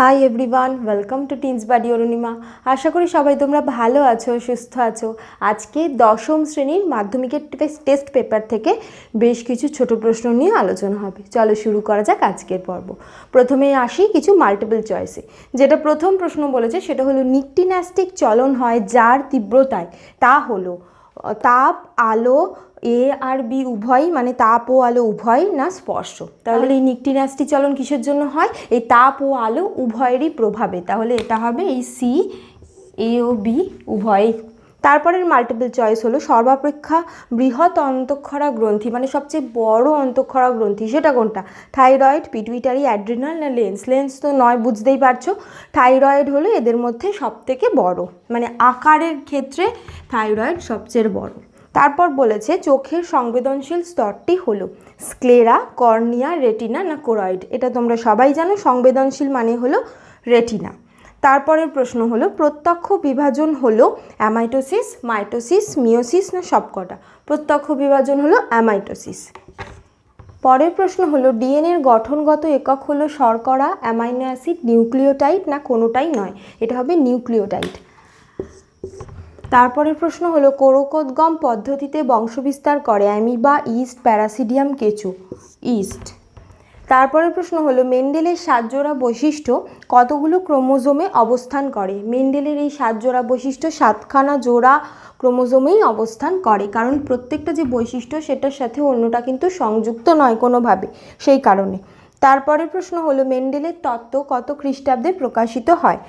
Hi everyone welcome to Teens Buddy Arunima আশা করি সবাই তোমরা ভালো আছো, সুস্থ আছো। আজকে দশম শ্রেণির মাধ্যমিকের টেস্ট পেপার থেকে বেশ কিছু ছোট প্রশ্ন নিয়ে আলোচনা হবে। চলো শুরু করা যাক আজকের পর্ব। প্রথমে আসি কিছু মাল্টিপল চয়েসে যেটা প্রথম প্রশ্ন বলেছে, সেটা হলো নিকটিন্যাস্টিক চলন হয় যার তীব্রতায়। তা হলো তাপ, আলো, এ আর বি উভয়ই মানে তাপ ও আলো উভয় না স্পর্শ। তাহলে এই নিকটিনাস্টি চলন কিসের জন্য হয়? এই তাপ ও আলো উভয়েরই প্রভাবে। তাহলে এটা হবে এই সি, এ ও বি উভয়ই তারপরের মাল্টিপল চয়েস হলো সর্বাপেক্ষা বৃহৎ অন্তঃক্ষরা গ্রন্থি মানে সবচেয়ে বড় অন্তঃক্ষরা গ্রন্থি, সেটা কোনটা? থাইরয়েড পিটুইটারি অ্যাড্রিনাল না লেন্স লেন্স তো নয়, বুঝতেই পারছ। থাইরয়েড হলো এদের মধ্যে সবথেকে বড় মানে আকারের ক্ষেত্রে থাইরয়েড সবচেয়ে বড়। তারপর বলেছে চোখের সংবেদনশীল স্তরটি হলো স্ক্লেরা কর্নিয়া রেটিনা না কোরয়েড এটা তোমরা সবাই জানো, সংবেদনশীল মানে হলো রেটিনা তারপরের প্রশ্ন হলো, প্রত্যক্ষ বিভাজন হলো অ্যামাইটোসিস, মাইটোসিস মিওসিস না সবকটা? প্রত্যক্ষ বিভাজন হলো অ্যামাইটোসিস। পরের প্রশ্ন হলো, ডিএনএর গঠনগত একক হলো শর্করা, অ্যামাইনো অ্যাসিড, নিউক্লিওটাইড না কোনোটাই নয়? এটা হবে নিউক্লিওটাইড। তারপরের প্রশ্ন হলো, কোরোকোদ্গম পদ্ধতিতে বংশবিস্তার করে অ্যামিবা, ইস্ট, প্যারাসিডিয়াম, কেঁচো? ইস্ট। তারপরের প্রশ্ন হলো, মেন্ডেলের সাতজোড়া বৈশিষ্ট্য কতগুলো ক্রোমোজোমে অবস্থান করে? মেন্ডেলের এই সাতজোড়া বৈশিষ্ট্য সাতখানা জোড়া ক্রোমোজোমেই অবস্থান করে, কারণ প্রত্যেকটা যে বৈশিষ্ট্য সেটার সাথে অন্যটা কিন্তু সংযুক্ত নয় কোনোভাবে, সেই কারণে। তারপরের প্রশ্ন হলো, মেন্ডেলের তত্ত্ব কত খ্রিস্টাব্দে প্রকাশিত হয়?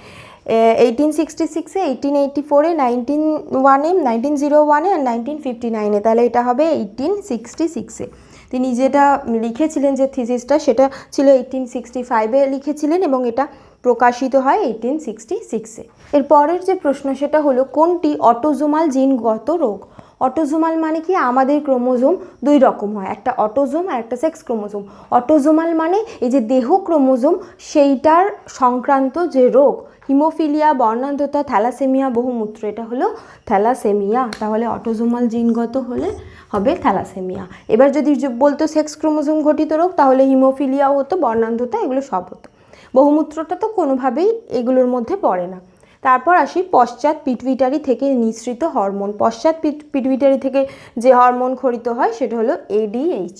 এইটিন সিক্সটি সিক্সে এইটিন এইটি ফোরে নাইনটিন ওয়ানে নাইনটিন জিরো ওয়ানে আর নাইনটিন ফিফটি নাইনে তাহলে এটা হবে এইটিন সিক্সটি সিক্সে তিনি যেটা লিখেছিলেন যে থিসিসটা, সেটা ছিল এইটিন সিক্সটি ফাইভে লিখেছিলেন এবং এটা প্রকাশিত হয় এইটিন সিক্সটি সিক্সে এর পরের যে প্রশ্ন, সেটা হলো, কোনটি অটোজোমাল জিনগত রোগ? অটোজোমাল মানে কি? আমাদের ক্রোমোজোম দুই রকম হয়, একটা অটোজোম আর একটা সেক্স ক্রোমোজোম। অটোজোমাল মানে এই যে দেহ ক্রোমোজোম, সেইটার সংক্রান্ত যে রোগ, হিমোফিলিয়া, বর্ণান্ধতা, থ্যালাসেমিয়া, বহুমূত্র, এটা হলো থ্যালাসেমিয়া। তাহলে অটোজোমাল জিনগত হলে হবে থ্যালাসেমিয়া। এবার যদি বলতো সেক্স ক্রোমোজোম ঘটিত রোগ, তাহলে হিমোফিলিয়াও হতো, বর্ণান্ধতা, এগুলো সব হতো। বহুমূত্রটা তো কোনোভাবেই এগুলোর মধ্যে পড়ে না। তারপর আসি পশ্চাৎ পিটুইটারি থেকে নিঃসৃত হরমোন পশ্চাৎ পিটুইটারি থেকে যে হরমোন খরিত হয়, সেটা হলো এডিএইচ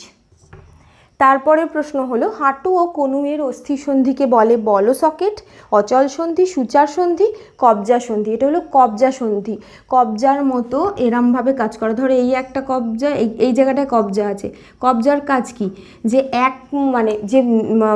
তারপরের প্রশ্ন হলো, হাঁটু ও কনুয়ের অস্থি সন্ধিকে বলে বল সকেট, অচল সন্ধি, সুচার সন্ধি, কবজা সন্ধি। এটা হলো কবজা সন্ধি। কবজার মতো এরমভাবে কাজ করে। ধরো এই একটা কবজা, এই এই জায়গাটায় কবজা আছে। কবজার কাজ কি? যে এক মানে যে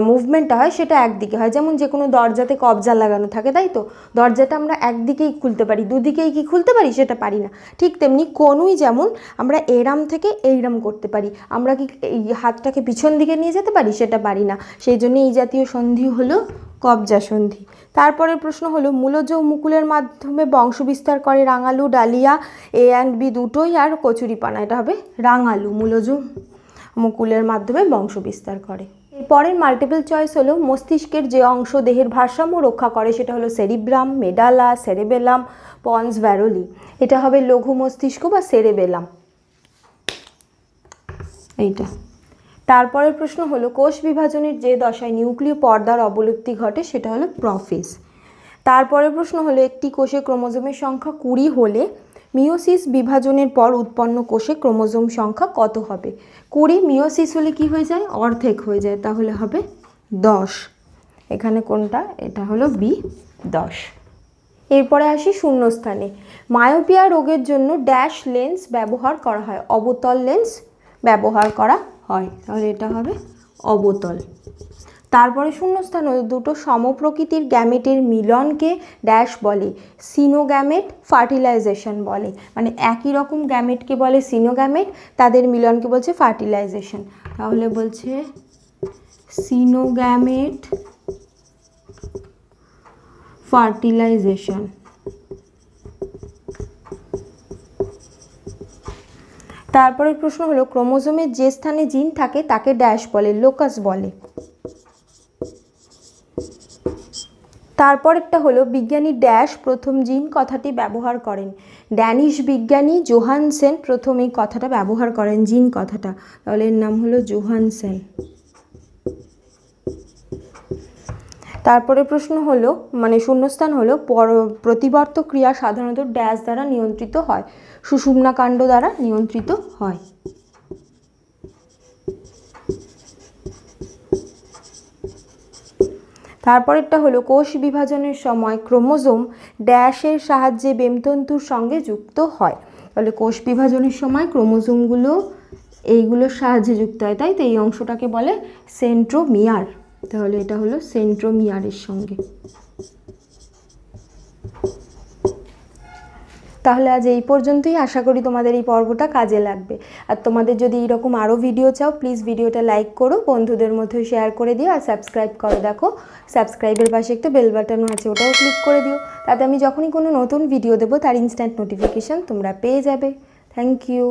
মুভমেন্টটা হয় সেটা একদিকে হয়। যেমন যে কোনো দরজাতে কবজা লাগানো থাকে, তাই তো? দরজাটা আমরা একদিকেই খুলতে পারি, দুদিকেই কি খুলতে পারি সেটা পারি না। ঠিক তেমনি কনুই যেমন আমরা এরাম থেকে এইরাম করতে পারি। আমরা কি এই হাতটাকে পিছন দিকে নিয়ে যেতে পারি? সেটা পারি না। সেই জন্য এই জাতীয় সন্ধি হলো কবজা সন্ধি। তারপরের প্রশ্ন হলো, মূলজ মুকুলের মাধ্যমে বংশ বিস্তার করে রাঙালু, ডালিয়া, এ অ্যান্ড বি দুটোই আর কচুরিপানা। এটা হবে রাঙালু, মূলজ মুকুলের মাধ্যমে বংশ বিস্তার করে। এরপরের মাল্টিপল চয়েস হলো, মস্তিষ্কের যে অংশ দেহের ভারসাম্য রক্ষা করে, সেটা হলো cerebrum medulla cerebellum pons Varolii এটা হবে লঘু মস্তিষ্ক বা সেরেবেলাম এইটা। তারপরের প্রশ্ন হলো, কোষ বিভাজনের যে দশায় নিউক্লিয় পর্দার অবলুপ্তি ঘটে সেটা হলো প্রফেস তারপরের প্রশ্ন হলো, একটি কোষে ক্রোমোজোমের সংখ্যা কুড়ি হলে মিওসিস বিভাজনের পর উৎপন্ন কোষে ক্রোমোজোম সংখ্যা কত হবে? কুড়ি মিওসিস হলে কি হয়ে যায়? অর্ধেক হয়ে যায়, তাহলে হবে দশ। এখানে কোনটা? এটা হলো বি, দশ। এরপরে আসি শূন্যস্থানে। মায়োপিয়া রোগের জন্য ড্যাশ লেন্স ব্যবহার করা হয়, অবতল লেন্স ব্যবহার করা হয়, তাহলে এটা হবে অবতল। তারপরে শূন্যস্থান দুটো সমপ্রকৃতির গ্যামেটের মিলনকে ড্যাশ বলে, সিনোগ্যামেট ফার্টিলাইজেশন বলে। মানে একই রকম গ্যামেটকে বলে সিনোগ্যামেট, তাদের মিলনকে বলছে ফার্টিলাইজেশন। তাহলে বলছে সিনোগ্যামেট ফার্টিলাইজেশন। তারপরের প্রশ্ন হলো ক্রোমোজোমের যে স্থানে জিন থাকে তাকে ড্যাশ বলে, লোকাস বলে। তারপরেরটা হলো, বিজ্ঞানী ড্যাশ প্রথম জিন কথাটি ব্যবহার করেন। ড্যানিশ বিজ্ঞানী জোহানসেন প্রথম এই কথাটা ব্যবহার করেন, জিন কথাটা। তাহলে এর নাম হলো জোহানসেন। তারপরে প্রশ্ন হলো মানে শূন্যস্থান হলো, পর প্রতিবর্ত ক্রিয়া সাধারণত ড্যাশ দ্বারা নিয়ন্ত্রিত হয়। সুষুম্না কাণ্ড দ্বারা নিয়ন্ত্রিত হয়। তারপরেরটা হলো, কোষ বিভাজনের সময় ক্রোমোজোম ড্যাশের সাহায্যে বেমতন্তুর সঙ্গে যুক্ত হয়। তাহলে কোষ বিভাজনের সময় ক্রোমোজোমগুলো এইগুলোর সাহায্যে যুক্ত হয়, তাই তো? এই অংশটাকে বলে সেন্ট্রোমিয়ার। তাহলে এটা হলো সেন্ট্রোমিয়ারের সঙ্গে। তাহলে আজ এই পর্যন্তই। আশা করি তোমাদের এই পর্বটা কাজে লাগবে। আর তোমাদের যদি এরকম আরও ভিডিও চাও প্লিজ ভিডিওটা লাইক করো, বন্ধুদের মধ্যে শেয়ার করে দিও আর সাবস্ক্রাইব করো দেখো। সাবস্ক্রাইবের পাশে একটা বেল বাটনও আছে, ওটাও ক্লিক করে দিও। তাতে আমি যখনই কোনো নতুন ভিডিও দেবো, তার ইনস্ট্যান্ট নোটিফিকেশান তোমরা পেয়ে যাবে। Thank you